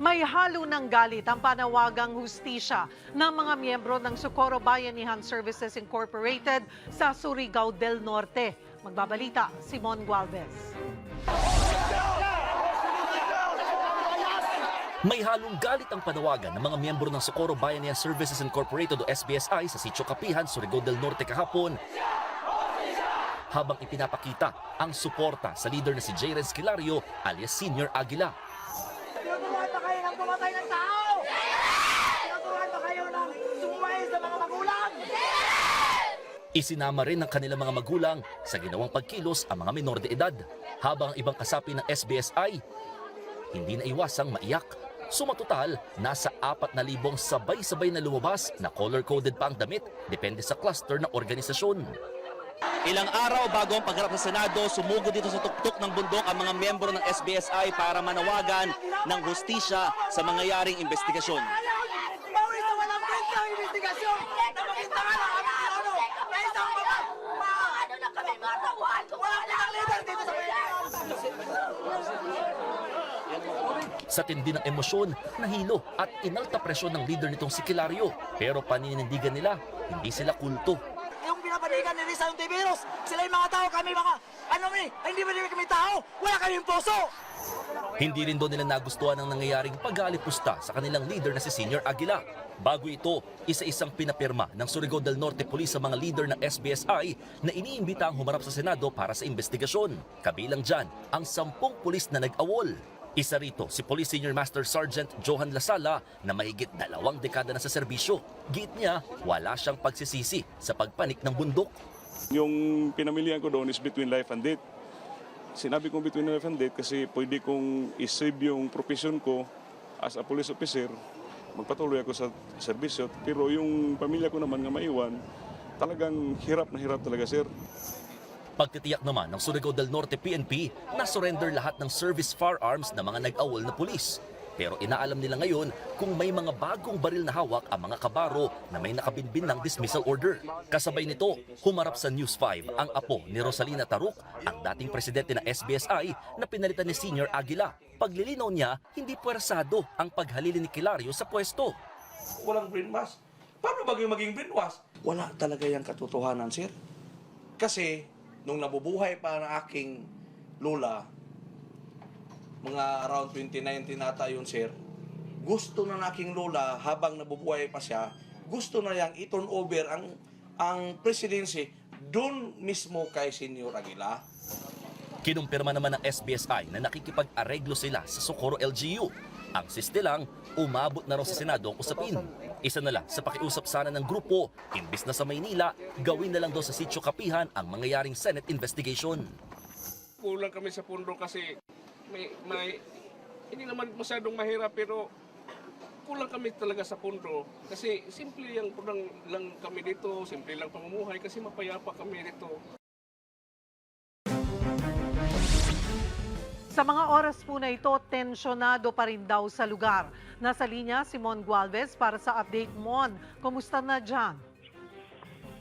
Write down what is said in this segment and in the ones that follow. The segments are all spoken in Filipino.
May halo ng galit ang panawagang hustisya ng mga miyembro ng Socorro Bayanihan Services Incorporated sa Surigao del Norte. Magbabalita, Simon Gualvez. May halong galit ang panawagan ng mga miyembro ng Socorro Bayanihan Services Incorporated o SBSI sa Sitio Kapihan, Surigao del Norte kahapon habang ipinapakita ang suporta sa leader na si J. Renz Kilario alias Senior Aguila. Ng pumatay ng tao? Tinuturuan ba kayo ng sumumay sa mga magulang? Isinama rin ng kanilang mga magulang sa ginawang pagkilos ang mga minor de edad habang ang ibang kasapi ng SBSI hindi na iwasang maiyak. Sumatotal, nasa 4,000 sabay-sabay na lumabas na color-coded pa ang damit depende sa cluster ng organisasyon. Ilang araw bago ang pagharap sa Senado, sumugod dito sa tuktok ng bundok ang mga miyembro ng SBSI para manawagan ng hustisya sa mangyayaring investigasyon. Bawi sa walang kwenta ang investigasyon na makintangan ang aming ano na ma... Ano na kami, mga tauhan? Walang leader dito sa Sa tindi ng emosyon, nahilo at inalta presyon ng leader nitong si Kilario. Pero paninindigan nila, hindi sila kulto. Pinapanigan ni Risa yung Tiberos, sila yung mga tao, kami mga... Ano mi? Hindi ba kami tao? Wala kaming puso! Hindi rin doon nila nagustuhan ang nangyayaring pag-aalipusta sa kanilang leader na si Senior Aguila. Bago ito, isa-isang pinapirma ng Surigao del Norte Police sa mga leader ng SBSI na iniimbita ang humarap sa Senado para sa investigasyon. Kabilang dyan, ang sampung pulis na nag-awol. Isa rito si Police Senior Master Sergeant Johan Lasala na mahigit dalawang dekada na sa serbisyo. Git niya, wala siyang pagsisisi sa pagpanik ng bundok. Yung pinamilihan ko doon is between life and death. Sinabi kong between life and death kasi pwede kong isave yung profession ko as a police officer. Magpatuloy ako sa serbisyo. Pero yung pamilya ko naman nga maiwan, talagang hirap na hirap talaga, sir. Pagtitiyak naman ng Surigao del Norte PNP na surrender lahat ng service firearms ng mga nag-awol na pulis. Pero inaalam nila ngayon kung may mga bagong baril na hawak ang mga kabaro na may nakabinbin ng dismissal order. Kasabay nito, humarap sa News 5 ang apo ni Rosalina Taruk, ang dating presidente ng SBSI na pinalitan ni Senior Aguila. Paglilinaw niya, hindi pwersado ang paghalili ni Kilario sa pwesto. walang brainwash. Paano ba maging brainwash? Wala talaga yung katotohanan, sir. Kasi, nung nabubuhay pa ang aking lola, mga around 2019 nata yun, sir, gusto na ng aking lola, habang nabubuhay pa siya, gusto na niyang i-turn over ang, ang presidency doon mismo kay Senyor Aguila. Kinumpirma naman ng SBSI na nakikipag-areglo sila sa Socorro LGU. Ang siste lang, umabot na raw sa Senado ang usapin. Isa na lang sa pakiusap sana ng grupo, imbis na sa Maynila, gawin na lang daw sa sitio Kapihan ang mangyayaring Senate investigation. kulang kami sa pundo kasi may, may hindi naman masyadong mahirap pero kulang kami talaga sa pundo kasi simple lang, lang kami dito, simple lang pamumuhay kasi mapayapa kami dito. Sa mga oras po na ito, tensyonado pa rin daw sa lugar. Nasa linya, Simon Gualvez para sa update Mon. Kumusta na dyan?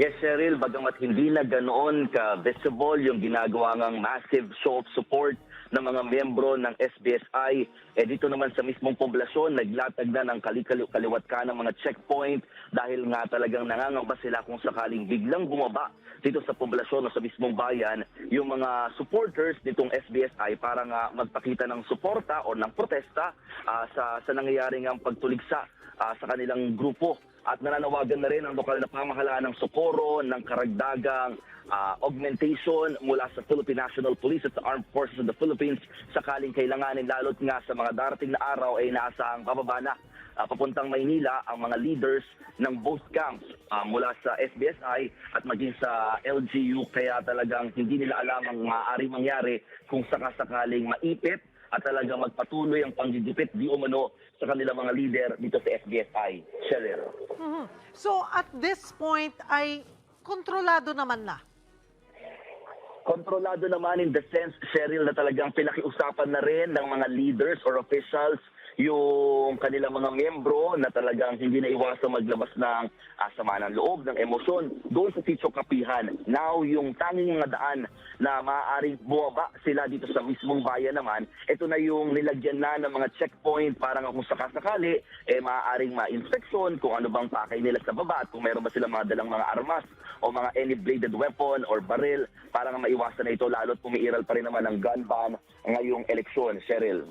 Yes, Cheryl, bagamat hindi na ganoon ka-visible yung ginagawa ng massive show of support ng mga miyembro ng SBSI, eh dito naman sa mismong poblasyon, naglatag na ng kalikaliwat ka ng mga checkpoint dahil nga talagang nangangamba sila kung sakaling biglang bumaba dito sa poblasyon o sa mismong bayan yung mga supporters nitong SBSI para nga magpakita ng suporta o ng protesta ah, sa, sa nangyayaring ang pagtuligsa ah, sa kanilang grupo at nananawagan na rin ang lokal na pamahalaan ng Socorro ng karagdagang ah, augmentation mula sa Philippine National Police at sa Armed Forces of the Philippines. Sakaling kailanganin lalo't nga sa mga darating na araw ay naasahang bababa na ah, papuntang Maynila ang mga leaders ng both camps ah, mula sa SBSI at maging sa LGU kaya talagang hindi nila alam ang maaari mangyari kung sakasakaling maipit at talagang magpatuloy ang panggigipit di umano sa kanilang mga leader dito sa SBSI. Cheryl. Mhm. So at this point ay kontrolado naman na. kontrolado naman in the sense, Cheryl, na talagang pinakiusapan na rin ng mga leaders or officials yung kanilang mga miyembro na talagang hindi na iwasang maglabas ng ah, sama ng loob, ng emosyon doon sa sitio kapihan. Now, yung tanging mga daan na maaaring bumaba sila dito sa mismong bayan naman, ito na yung nilagyan na ng mga checkpoint para nga kung sakasakali, eh maaaring ma-inspeksyon kung ano bang pakay nila sa baba at kung meron ba sila mga dalang mga armas o mga any bladed weapon or baril para nga maiwasan na ito lalo't pumiiral pa rin naman ang gun ban ngayong eleksyon, Cheryl.